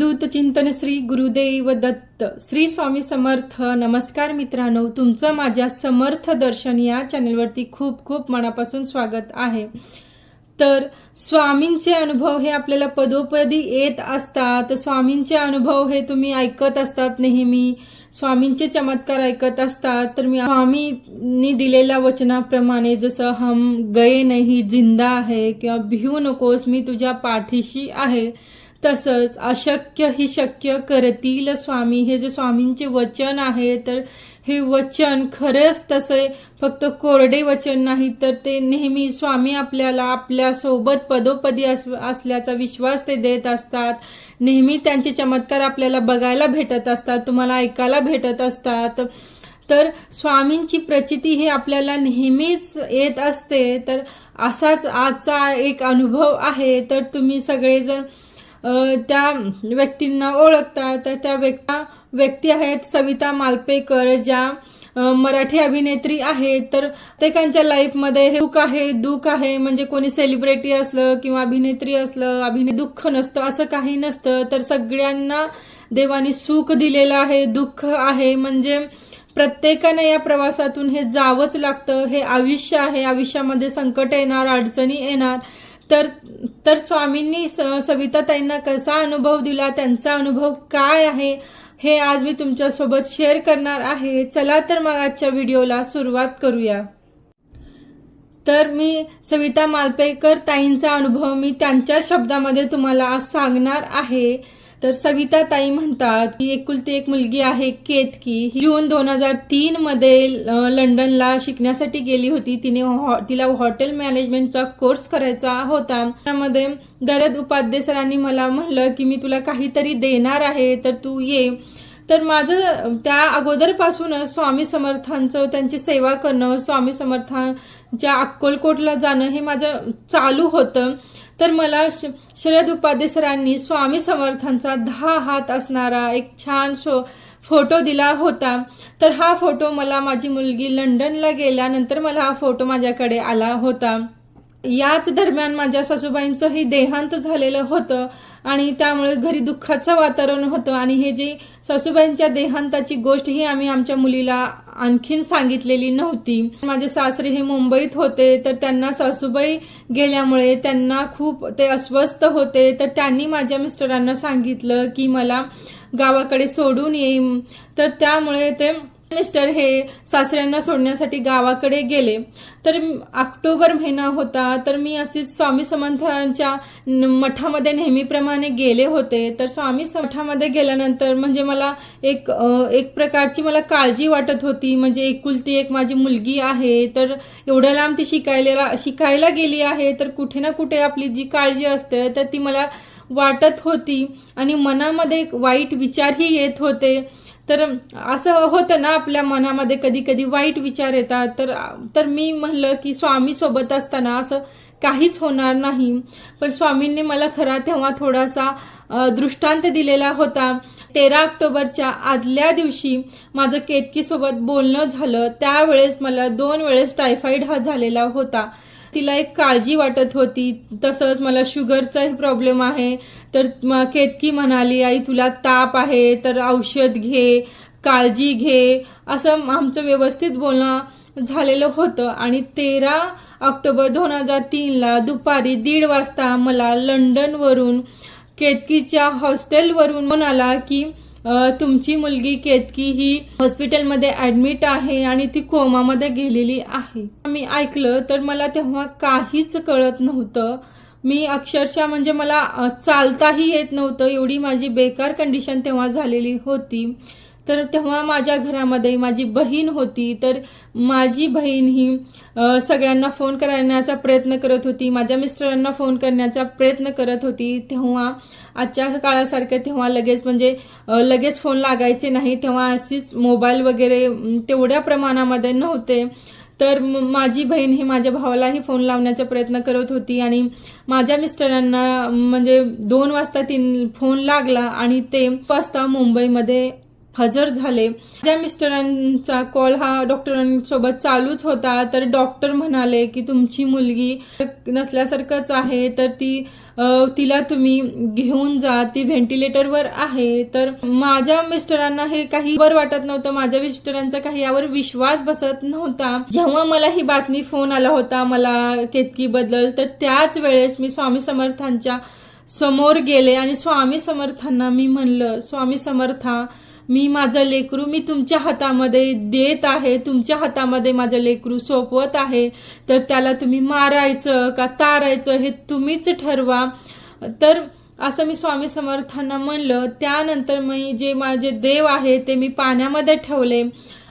दूत श्री गुरुदेव दत्त. श्री स्वामी समर्थ नमस्कार मित्रांनो. तुमचं माझ्या समर्थ दर्शन या चॅनलवरती खूप खूप मनापासून स्वागत आहे. तर स्वामींचे अनुभव हे आपल्याला पदोपदी येत असतात. स्वामींचे अनुभव हे तुम्ही ऐकत असतात नेहमी. स्वामींचे चमत्कार ऐकत असतात. तर मी स्वामींनी दिलेल्या वचनाप्रमाणे जसं हम गये नाही जिंदा आहे किंवा भिवू नकोस मी तुझ्या पाठीशी आहे. तसंच अशक्य ही शक्य करतील स्वामी. हे जे स्वामींचे वचन आहे तर हे वचन खरंच तसे फक्त कोरडे वचन नाही तर ते नेहमी स्वामी आपल्याला आपल्यासोबत पदोपदी अस- असल्याचा विश्वास ते देत असतात. नेहमी त्यांचे चमत्कार आपल्याला बघायला भेटत असतात तुम्हाला ऐकायला भेटत असतात. तर स्वामींची प्रचिती ही आपल्याला नेहमीच येत असते. तर असाच आजचा एक अनुभव आहे. तर तुम्ही सगळेजण जर त्या व्यक्तींना ओळखतात तर त्या व्यक्ती व्यक्ती आहेत सविता मालपेकर ज्या मराठी अभिनेत्री आहेत. तर प्रत्येकांच्या लाईफमध्ये हे दुःख आहे दुःख आहे. म्हणजे कोणी सेलिब्रिटी असलं किंवा अभिनेत्री असलं अभिने दुःख नसतं असं काही नसतं. तर सगळ्यांना देवाने सुख दिलेलं आहे दुःख आहे. म्हणजे प्रत्येकाने या प्रवासातून हे जावंच लागतं. हे आयुष्य आहे. आयुष्यामध्ये संकट येणार अडचणी येणार. तर तर स्वामींनी स- सविताताईंना कसा अनुभव दिला? त्यांचा अनुभव काय आहे? हे आज मी तुमच्यासोबत शेअर करणार आहे. चला तर मग आजच्या व्हिडिओला सुरुवात करूया. तर मी सविता मालपेकर ताईंचा अनुभव मी त्यांच्या शब्दामध्ये तुम्हाला आज सांगणार आहे. तर सविता ताई म्हणतात की एकुलती एक मुलगी आहे केतकी जून दोन हजार तीन मध्ये लंडनला शिकण्यासाठी गेली होती. तिने हॉ- तिला हॉटेल मॅनेजमेंटचा कोर्स करायचा होता. त्यामध्ये दरद उपाध्ये सरांनी मला म्हणलं की मी तुला काहीतरी देणार आहे तर तू ये. तर माझं त्या अगोदरपासूनच स्वामी समर्थांचं त्यांची सेवा करणं स्वामी समर्थांच्या अक्कलकोटला जाणं हे माझं चालू होतं. तर मला श- शरद उपाध्ये सरांनी स्वामी समर्थांचा दहा हात असणारा एक छान शो फोटो दिला होता. तर हा फोटो मला माझी मुलगी लंडनला गेल्यानंतर मला हा फोटो माझ्याकडे आला होता. याच दरम्यान माझ्या सासूबाईंचंही देहांत झालेलं होतं आणि त्यामुळे घरी दुःखाचं वातावरण होतं. आणि हे जी सासूबाईंच्या देहांताची गोष्ट ही आम्ही आमच्या मुलीला आणखीन सांगितलेली नव्हती. माझे सासरे हे मुंबईत होते तर त्यांना सासूबाई गेल्यामुळे त्यांना खूप ते अस्वस्थ होते. तर त्यांनी माझ्या मिस्टरांना सांगितलं की मला गावाकडे सोडून येईन. तर त्यामुळे ते मिस्टर हे सासऱ्यांना सोडण्यासाठी गावाकडे गेले. तर ऑक्टोबर महिना होता. तर मी अशीच स्वामी समर्थांच्या मठामध्ये नेहमीप्रमाणे गेले होते. तर स्वामी मठामध्ये गेल्यानंतर म्हणजे मला एक एक प्रकारची मला काळजी वाटत होती. म्हणजे एकुलती एक माझी मुलगी आहे. तर एवढ्या लांब ती शिकायला शिकायला गेली आहे. तर कुठे ना कुठे आपली जी काळजी असते तर ती मला वाटत होती. आणि मनामध्ये एक वाईट विचारही येत होते. तर असं होतं ना आपल्या मनामध्ये कधी कधी वाईट विचार येतात. तर तर मी म्हणलं की स्वामी सोबत असताना असं काहीच होणार नाही. पण स्वामींनी मला खरा तेव्हा थोडासा दृष्टांत दिलेला होता. तेरा ऑक्टोबरच्या आदल्या दिवशी माझं केतकीसोबत बोलणं झालं. त्यावेळेस मला दोन वेळेस टायफॉईड हा झालेला होता. तिला एक काळजी वाटत होती. तसंच मला शुगरचाही प्रॉब्लेम आहे. तर केतकी म्हणाली आई तुला ताप आहे तर औषध घे काळजी घे. असं आमचं व्यवस्थित बोलणं झालेलं होतं. आणि तेरा ऑक्टोबर दोन हजार तीनला दुपारी दीड वाजता मला लंडनवरून केतकीच्या हॉस्टेलवरून म्हणाला की तुमची मुलगी केतकी ही हॉस्पिटलमध्ये ऍडमिट आहे आणि ती कोमामध्ये गेलेली आहे. मी ऐकलं तर मला तेव्हा काहीच कळत नव्हतं. मी अक्षरशः म्हणजे मला चालताही येत नव्हतं. एवढी माझी बेकार कंडिशन तेव्हा झालेली होती. तर तेव्हा माझ्या घरामध्ये माझी बहीण होती. तर माझी बहीण ही सगळ्यांना फोन करण्याचा प्रयत्न करत होती. माझ्या मिस्टरांना फोन करण्याचा प्रयत्न करत होती. तेव्हा आजच्या काळासारखं तेव्हा लगेच म्हणजे लगेच फोन लागायचे नाही. तेव्हा अशीच मोबाईल वगैरे तेवढ्या प्रमाणामध्ये नव्हते. तर माझी बहीण ही माझ्या भावालाही फोन लावण्याचा प्रयत्न करत होती आणि माझ्या मिस्टरांना म्हणजे दोन वाजता तीन फोन लागला आणि ते वाजता मुंबईमध्ये हजर झाले. माझ्या मिस्टरांचा कॉल हा डॉक्टरांसोबत चालूच होता. तर डॉक्टर म्हणाले की तुमची मुलगी नसल्यासारखंच आहे. तर ती तिला तुम्ही घेऊन जा ती व्हेंटिलेटरवर आहे. तर माझ्या मिस्टरांना हे काही बरं वाटत नव्हतं. माझ्या मिस्टरांचा काही यावर विश्वास बसत नव्हता. जेव्हा मला ही बातमी फोन आला होता मला केतकी बद्दल तर त्याच वेळेस मी स्वामी समर्थांच्या समोर गेले. आणि स्वामी समर्थांना मी म्हणलं स्वामी समर्था मी माझं लेकरू मी तुमच्या हातामध्ये देत आहे. तुमच्या हातामध्ये माझं लेकरू सोपवत आहे. तर त्याला तुम्ही मारायचं का तारायचं हे तुम्हीच ठरवा. तर असं मी स्वामी समर्थांना म्हणलं. त्यानंतर मी जे माझे देव आहे ते मी पाण्यामध्ये ठेवले.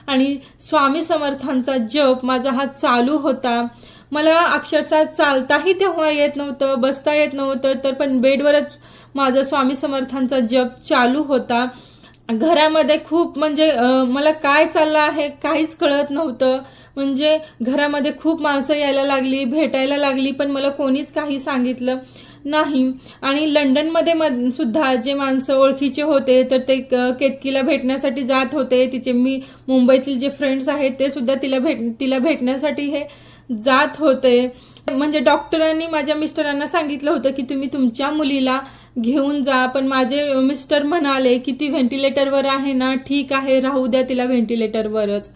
आणि स्वामी समर्थांचा जप माझा हा चालू होता. मला अक्षरशः चालताही तेव्हा येत नव्हतं बसता येत नव्हतं. तर पण बेडवरच माझा स्वामी समर्थांचा जप चालू होता. घरामध्ये खूप म्हणजे मला काय चाललं आहे काहीच कळत नव्हतं. म्हणजे घरामध्ये खूप माणसं यायला लागली भेटायला लागली पण मला कोणीच काही सांगितलं नाही. आणि लंडनमध्ये म सुद्धा जे माणसं ओळखीचे होते तर ते क- केतकीला भेटण्यासाठी जात होते. तिचे मी मुंबईतील जे फ्रेंड्स आहेत ते सुद्धा तिला भेट तिला भेटण्यासाठी हे जात होते. म्हणजे डॉक्टरांनी माझ्या मिस्टरांना सांगितलं होतं की तुम्ही तुमच्या मुलीला घेऊन जा पण माझे मिस्टर म्हणाले की ती व्हेंटिलेटरवर आहे ना ठीक आहे राहू द्या तिला व्हेंटिलेटरवरच.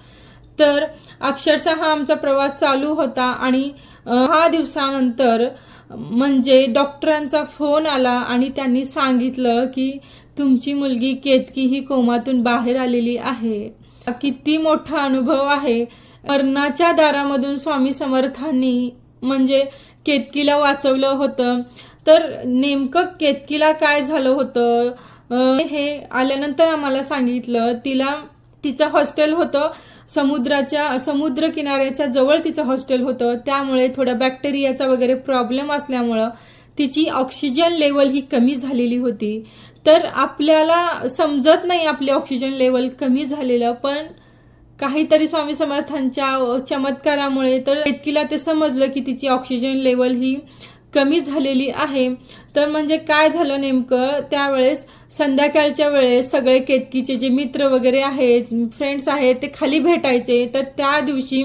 तर अक्षरशः हा आमचा प्रवास चालू होता आणि हा दिवसानंतर म्हणजे डॉक्टरांचा फोन आला आणि त्यांनी सांगितलं की तुमची मुलगी केतकी ही कोमातून बाहेर आलेली आहे. किती मोठा अनुभव आहे. मरणाच्या दारामधून स्वामी समर्थांनी म्हणजे केतकीला वाचवलं होतं. तर नेमकं केतकीला काय झालं होतं? हे आल्यानंतर आम्हाला सांगितलं तिला तिचं हॉस्टेल होतं. समुद्राच्या समुद्र किनाऱ्याच्या जवळ तिचं हॉस्टेल होतं. त्यामुळे थोडा बॅक्टेरियाचा वगैरे प्रॉब्लेम असल्यामुळं तिची ऑक्सिजन लेवल ही कमी झालेली होती. तर आपल्याला समजत नाही आपली ऑक्सिजन लेवल कमी झालेलं पण काहीतरी स्वामी समर्थांच्या चमत्कारामुळे तर इतकीला ते समजलं की तिची ऑक्सिजन लेवल ही कमी झालेली आहे. तर म्हणजे काय झालं नेमकं? त्यावेळेस संध्याकाळच्या वेळेस सगळे केतकीचे जे मित्र वगैरे आहेत फ्रेंड्स आहेत ते खाली भेटायचे. तर त्या दिवशी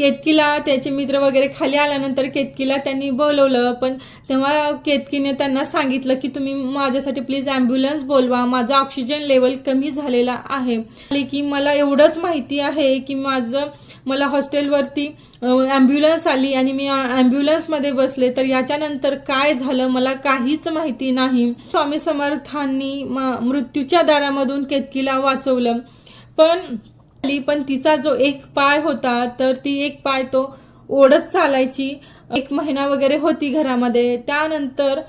केतकीला त्याचे मित्र वगैरे खाली आल्यानंतर केतकीला त्यांनी बोलवलं. पण तेव्हा केतकीने त्यांना सांगितलं की तुम्ही माझ्यासाठी प्लीज अँब्युलन्स बोलवा. माझा ऑक्सिजन लेवल कमी झालेला आहे. की मला एवढंच माहिती आहे की माझं मला हॉस्टेलवरती ॲम्ब्युलन्स आली आणि मी ॲम्ब्युलन्समध्ये बसले तर याच्यानंतर काय झालं? मला काहीच माहिती नाही. स्वामी समर्थांनी मृत्यूच्या दारामधून केतकीला वाचवलं. पण आली पण तिचा जो एक पाय होता तर ती एक पाय तो ओढत चालायची. एक महिना वगैरे होती घरामध्ये. त्यानंतर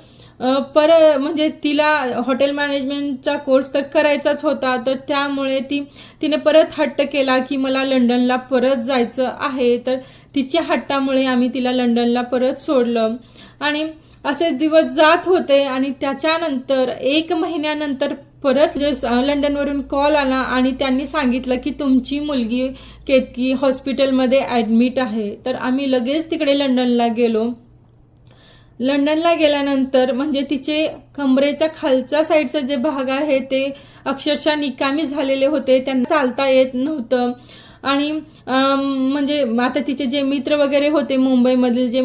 पर म्हणजे तिला हॉटेल मॅनेजमेंटचा कोर्स तर करायचाच होता तर त्यामुळे ती तिने परत हट्ट केला की मला लंडनला परत जायचं आहे. तर तिच्या हट्टामुळे आम्ही तिला लंडनला परत सोडलं. आणि असे दिवस जात होते आणि त्याच्यानंतर एक महिन्यानंतर परत लंडनवरून कॉल आला आणि त्यांनी सांगितलं की तुमची मुलगी केतकी हॉस्पिटलमध्ये ॲडमिट आहे. तर आम्ही लगेच तिकडे लंडनला गेलो. लंडनला गेल्यानंतर म्हणजे तिचे कमरेच्या खालच्या साईडचा जे भाग आहे ते अक्षरशः निकामी झालेले होते. त्यांना चालता येत नव्हतं. आणि म्हणजे आता तिचे जे मित्र वगैरे होते मुंबईमधील जे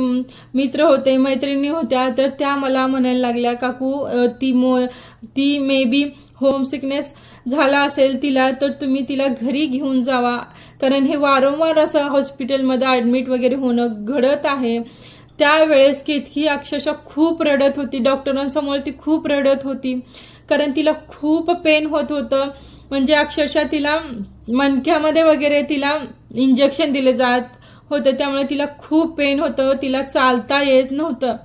मित्र होते मैत्रिणी होत्या तर त्या मला म्हणायला लागल्या काकू ती मो ती मे बी होम सिकनेस झाला असेल तिला तर तुम्ही तिला घरी घेऊन जावा. कारण हे वारंवार असं हॉस्पिटलमध्ये ॲडमिट वगैरे होणं घडत आहे. त्यावेळेस केतकी अक्षरशः खूप रडत होती. डॉक्टरांसमोर ती खूप रडत होती. कारण तिला खूप पेन होत होतं. म्हणजे अक्षरशः तिला मणक्यामध्ये वगैरे तिला इंजेक्शन दिले जात होतं. त्यामुळे तिला खूप पेन होतं. तिला चालता येत नव्हतं.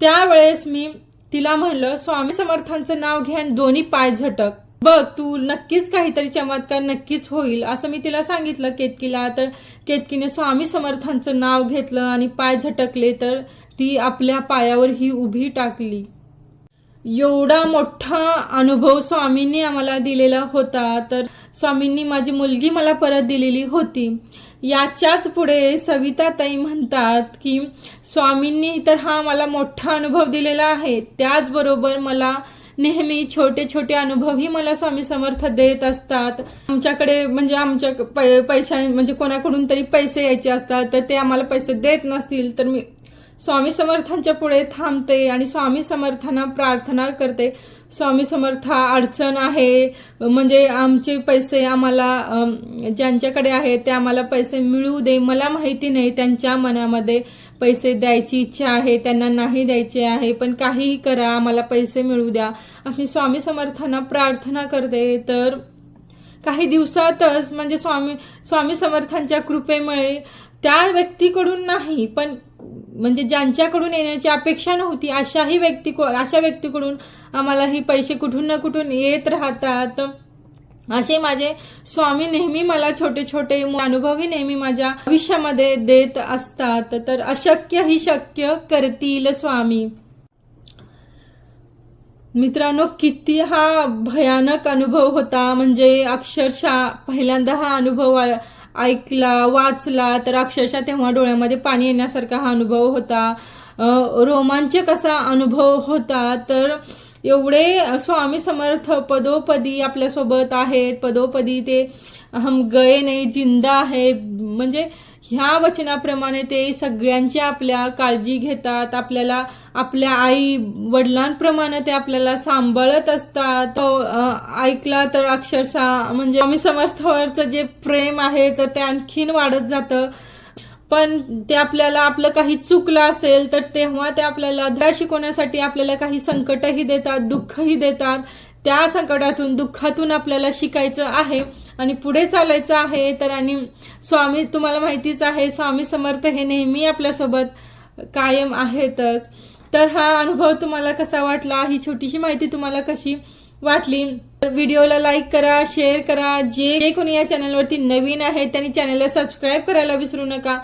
त्यावेळेस मी तिला म्हणलं स्वामी समर्थांचं नाव घ्या आणि दोन्ही पाय झटक. बघ तू नक्कीच काहीतरी चमत्कार नक्कीच होईल. असं मी तिला सांगितलं केतकीला. तर केतकीने स्वामी समर्थांचं नाव घेतलं आणि पाय झटकले तर ती आपल्या पायावर ही उभी टाकली. एवढा मोठा अनुभव स्वामींनी आम्हाला दिलेला होता. तर स्वामींनी माझी मुलगी मला परत दिलेली होती. याच्याच पुढे सविताताई म्हणतात की स्वामींनी तर हा मला मोठा अनुभव दिलेला आहे. त्याचबरोबर मला नेहमी छोटे छोटे अनुभवही मला स्वामी समर्थ देत असतात. आमच्याकडे म्हणजे आमच्या पै- पैशा म्हणजे कोणाकडून तरी पैसे यायचे असतात तर ते आम्हाला पैसे देत नसतील तर मी स्वामी समर्थांच्या पुढे थांबते आणि स्वामी समर्थांना प्रार्थना करते. स्वामी समर्थ अडचण आहे. म्हणजे आमचे पैसे आम्हाला ज्यांच्याकडे आहे ते आम्हाला पैसे मिळू दे. मला माहिती नाही त्यांच्या मनामध्ये पैसे द्यायची इच्छा आहे त्यांना नाही द्यायचे आहे पण काहीही करा आम्हाला पैसे मिळू द्या. आम्ही स्वामी समर्थांना प्रार्थना करते. तर काही दिवसातच म्हणजे स्वामी स्वामी समर्थांच्या कृपेमुळे त्या व्यक्तीकडून नाही पण म्हणजे ज्यांच्याकडून येण्याची अपेक्षा नव्हती अशाही व्यक्ती अशा व्यक्तीकडून आम्हाला ही पैसे कुठून ना कुठून येत राहतात. असे माझे स्वामी नेहमी मला छोटे छोटे अनुभवी नेहमी माझ्या आयुष्यामध्ये देत असतात. तर अशक्य ही शक्य करतील स्वामी. मित्रांनो किती हा भयानक अनुभव होता. म्हणजे अक्षरशः पहिल्यांदा हा अनुभव ऐकला वाचला तर अक्षरशः तेव्हा डोळ्यामध्ये पाणी येण्यासारखा हा अनुभव होता. रोमांचक असा अनुभव होता तर एवढे स्वामी समर्थ पदोपदी आपल्यासोबत आहेत. पदोपदी ते हम गए नाही जिंदा आहे म्हणजे ह्या वचनाप्रमाणे ते सगळ्यांची आपल्या काळजी घेतात आपल्याला आपल्या आई वडिलांप्रमाणे ते आपल्याला सांभाळत असतात. तो ऐकला तर अक्षरशः म्हणजे आम्ही समर्थवरचं जे प्रेम आहे तर ते आणखीन वाढत जातं. पण ते आपल्याला आपलं काही चुकलं असेल तर तेव्हा ते आपल्याला धडा शिकवण्यासाठी आपल्याला काही संकटही देतात दुःखही देतात. त्या संकटातून दुःखातून आपल्याला शिकायचं आहे आणि पुढे चालायचं आहे तर आणि स्वामी तुम्हाला माहितीच आहे स्वामी समर्थ हे नेहमी आपल्यासोबत कायम आहेतच. तर हा अनुभव तुम्हाला कसा वाटला? ही छोटीशी माहिती तुम्हाला कशी वाटली? तर व्हिडिओला लाईक करा शेअर करा. जे जे कोणी या चॅनलवरती नवीन आहे त्यांनी चॅनलला सबस्क्राईब करायला विसरू नका.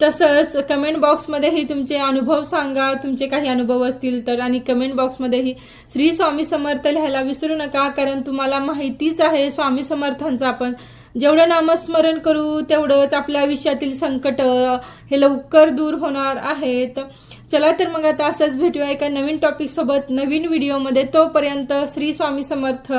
तसंच कमेंट बॉक्समध्येही तुमचे अनुभव सांगा. तुमचे काही अनुभव असतील तर आणि कमेंट बॉक्समध्येही श्री स्वामी समर्थ लिहायला विसरू नका कारण तुम्हाला माहितीच आहे स्वामी समर्थांचं आपण जेवढं नामस्मरण करू तेवढंच आपल्या आयुष्यातील संकट हे लवकर दूर होणार आहेत. चला तर मग आता असंच भेटूया एका नवीन टॉपिकसोबत नवीन व्हिडिओमध्ये तोपर्यंत श्री स्वामी समर्थ.